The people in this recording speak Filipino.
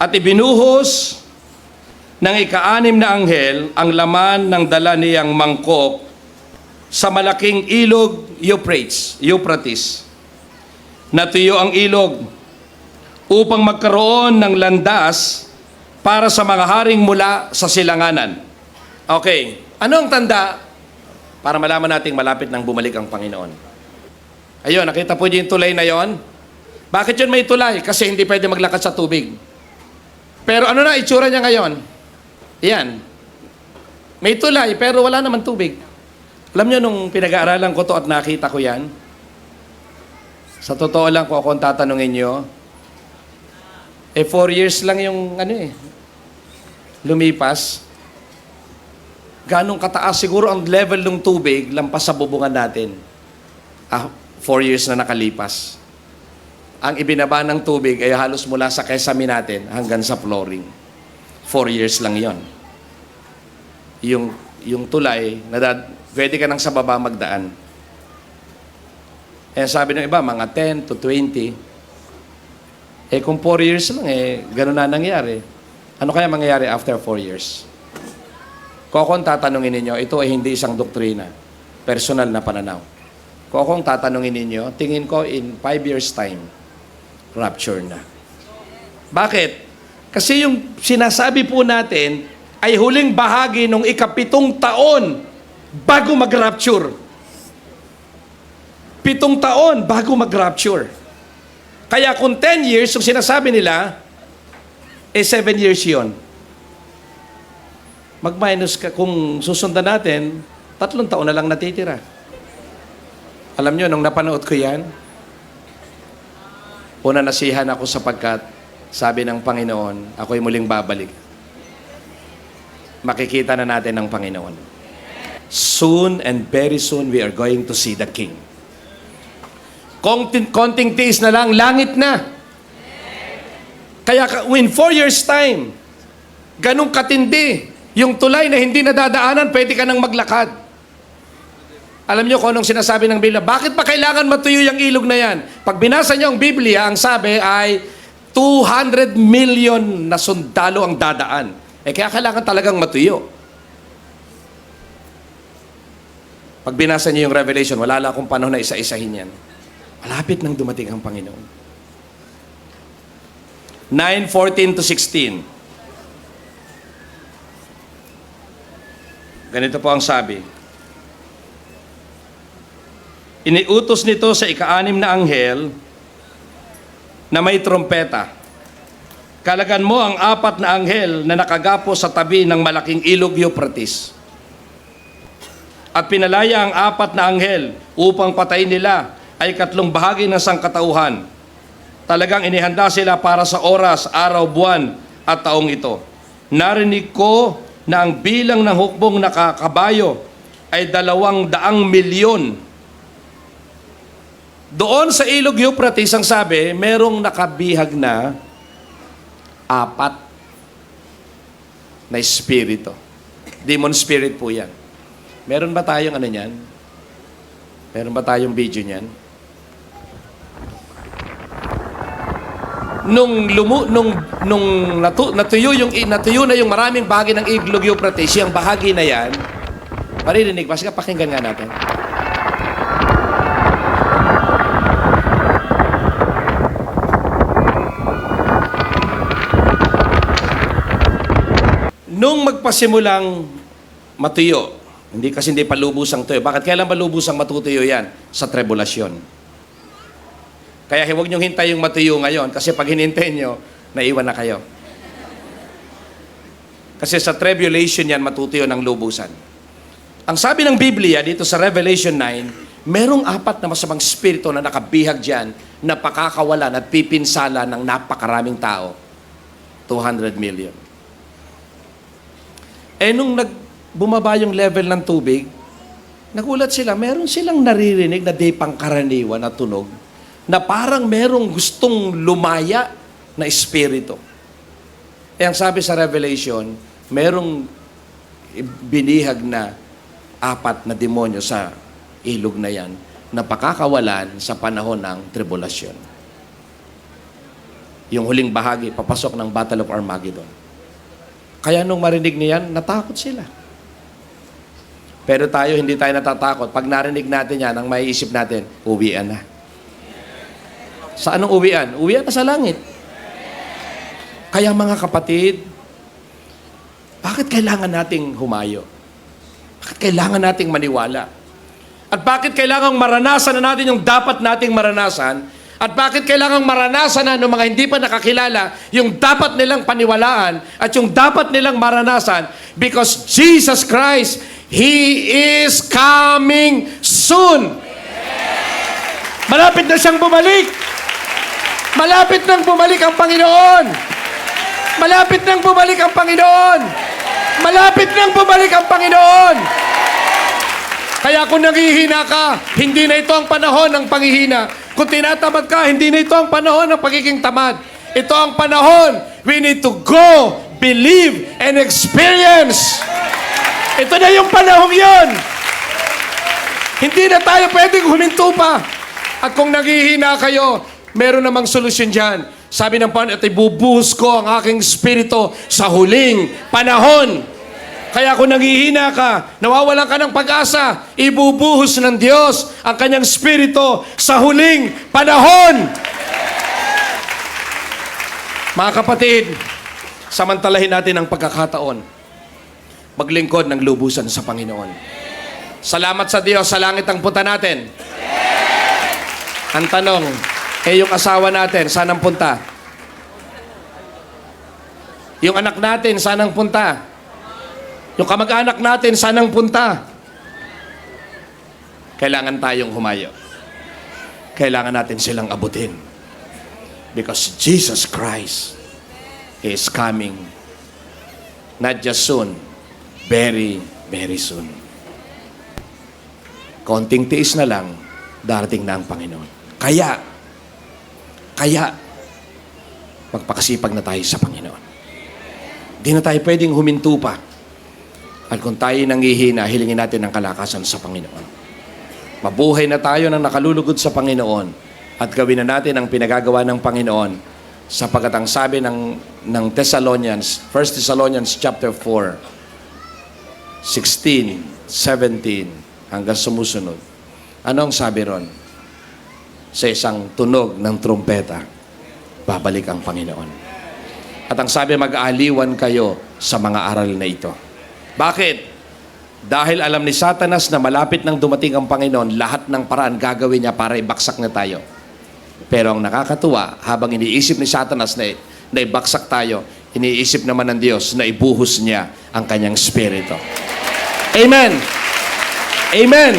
At ibinuhos ng ikaanim na anghel ang laman ng dala niyang mangkok sa malaking ilog Euphrates, Euphrates. Natuyo ang ilog upang magkaroon ng landas para sa mga haring mula sa silanganan. Okay, ano ang tanda para malaman nating malapit nang bumalik ang Panginoon? Ayun, nakita po niyo yung tulay na yon? Bakit yun may tulay? Kasi hindi pwede maglakad sa tubig. Pero ano na itsura niya ngayon? Yan. May tulay, pero wala naman tubig. Alam niyo, nung pinag-aaralan ko to at nakita ko yan, sa totoo lang kung tatanungin niyo, eh, four years lang yung, ano eh, lumipas. Ganong kataas siguro ang level ng tubig lampas sa bubungan natin. Ah, four years na nakalipas. Ang ibinaba ng tubig ay halos mula sa kesame natin hanggang sa flooring. Four years lang yon. Yung, yung tulay, nadad, pwede ka nang sa baba magdaan. Eh, sabi ng iba, mga 10 to 20. Eh, kung 4 years lang, eh, gano'n na nangyari. Ano kaya mangyayari after 4 years? Kung akong tatanungin ninyo, ito ay hindi isang doktrina. Personal na pananaw. Kung akong tatanungin ninyo, tingin ko in 5 years time, rapture na. Bakit? Kasi yung sinasabi po natin ay huling bahagi ng ikapitong taon bago mag-rapture. Pitong taon bago mag-rapture. Kaya kung 10 years, yung sinasabi nila, eh 7 years yon. Mag-minus ka, kung susundan natin, tatlong taon na lang natitira. Alam nyo, nung napanood ko yan, una nasihan ako sapagkat sabi ng Panginoon, ako'y muling babalik. Makikita na natin ng Panginoon. Soon and very soon, we are going to see the King. Konting, konting tiis na lang, langit na. Kaya ka- in four years time, ganong katindi, yung tulay na hindi nadadaanan, pwede ka nang maglakad. Alam niyo kung anong sinasabi ng Biblia? Bakit pa kailangan matuyo yung ilog na yan? Pag binasa niyo ang Biblia, ang sabi ay 200 million na sundalo ang dadaan. Eh kaya kailangan talagang matuyo. Pag binasa niyo yung Revelation, wala lang akong panahon na isa-isahin yan. Malapit nang dumating ang Panginoon. 9.14 to 16. Ganito po ang sabi. Iniutos nito sa ikaanim na anghel na may trompeta. Kalagan mo ang apat na anghel na nakagapo sa tabi ng malaking ilog Euphrates. At pinalaya ang apat na anghel upang patayin nila ay katlong bahagi ng sangkatauhan. Talagang inihanda sila para sa oras, araw, buwan at taong ito. Narinig ko na ang bilang ng hukbong nakakabayo ay dalawang daang milyon doon sa ilog Euphrates, ang sabi, merong nakabihag na apat na espiritu. Demon spirit po yan. Meron ba tayong ano niyan? Meron ba tayong video niyan? Nung lumu nung nung natu, natuyo yung natuyo na yung maraming bahagi ng ilog Euphrates, yung bahagi na yan. Maririnig ba? Sige, pakinggan nga natin. Nung magpasimulang matuyo, hindi kasi hindi pa lubusang tuyo. Bakit kailan ba lubusang matutuyo yan? Sa tribulation. Kaya huwag niyong hintay yung matuyo ngayon kasi pag hinintay niyo, naiwan na kayo. Kasi sa tribulation yan matutuyo ng lubusan. Ang sabi ng Biblia dito sa Revelation 9, merong apat na masamang spirito na nakabihag dyan na pakakawalan at pipinsala ng napakaraming tao. 200 million. Eh nung nag, bumaba yung level ng tubig, nagulat sila, meron silang naririnig na di pangkaraniwan na tunog na parang merong gustong lumaya na espiritu. Eh ang sabi sa Revelation, merong binihag na apat na demonyo sa ilog na yan na pakakawalan sa panahon ng tribulasyon. yung huling bahagi, papasok ng Battle of Armageddon. Kaya nung marinig niyan, natakot sila. Pero tayo, hindi tayo natatakot. Pag narinig natin yan, ang maiisip natin, uwian na. Sa anong uwian? Uwian na sa langit. Kaya mga kapatid, bakit kailangan nating humayo? Bakit kailangan nating maniwala? At bakit kailangang maranasan na natin yung dapat nating maranasan? At bakit kailangang maranasan na ng mga hindi pa nakakilala yung dapat nilang paniwalaan at yung dapat nilang maranasan? Because Jesus Christ, He is coming soon. Malapit na siyang bumalik. Malapit nang bumalik ang Panginoon. Malapit nang bumalik ang Panginoon. Malapit nang bumalik ang Panginoon. Kaya kung nanghihina ka, hindi na ito ang panahon ng panghihina. Kung tinatamad ka, hindi na ito ang panahon ng pagiging tamad. Ito ang panahon. We need to go, believe, and experience. Ito na yung panahong yon. Hindi na tayo pwedeng huminto pa. At kung naghihina kayo, meron namang solusyon dyan. Sabi ng Panginoon, at ibubuhos ko ang aking spirito sa huling panahon. Kaya kung naghihina ka, nawawalan ka ng pag-asa, ibubuhos ng Diyos ang kanyang spirito sa huling panahon. Mga kapatid, samantalahin natin ang pagkakataon. Maglingkod ng lubusan sa Panginoon. Salamat sa Diyos, sa langit ang punta natin. Ang tanong, eh yung asawa natin, saan ang punta? Yung anak natin, saan ang punta? Yung kamag-anak natin, saan ang punta? Kailangan tayong humayo. Kailangan natin silang abutin. Because Jesus Christ is coming. Not just soon, very, very soon. Konting tiis na lang, darating na ang Panginoon. Kaya, kaya, magpakasipag na tayo sa Panginoon. Di na tayo pwedeng huminto pa. At kung tayo nangihina, hilingin natin ang kalakasan sa Panginoon. Mabuhay na tayo ng nakalulugod sa Panginoon at gawin na natin ang pinagagawa ng Panginoon sapagkat ang sabi ng, ng Thessalonians, 1 Thessalonians chapter 4, 16, 17, hanggang sumusunod. Ano ang sabi ron? Sa isang tunog ng trumpeta, babalik ang Panginoon. At ang sabi, mag-aaliwan kayo sa mga aral na ito. Bakit? Dahil alam ni Satanas na malapit nang dumating ang Panginoon, lahat ng paraan gagawin niya para ibaksak na tayo. Pero ang nakakatuwa, habang iniisip ni Satanas na, na ibaksak tayo, iniisip naman ng Diyos na ibuhos niya ang kanyang spirito. Amen! Amen!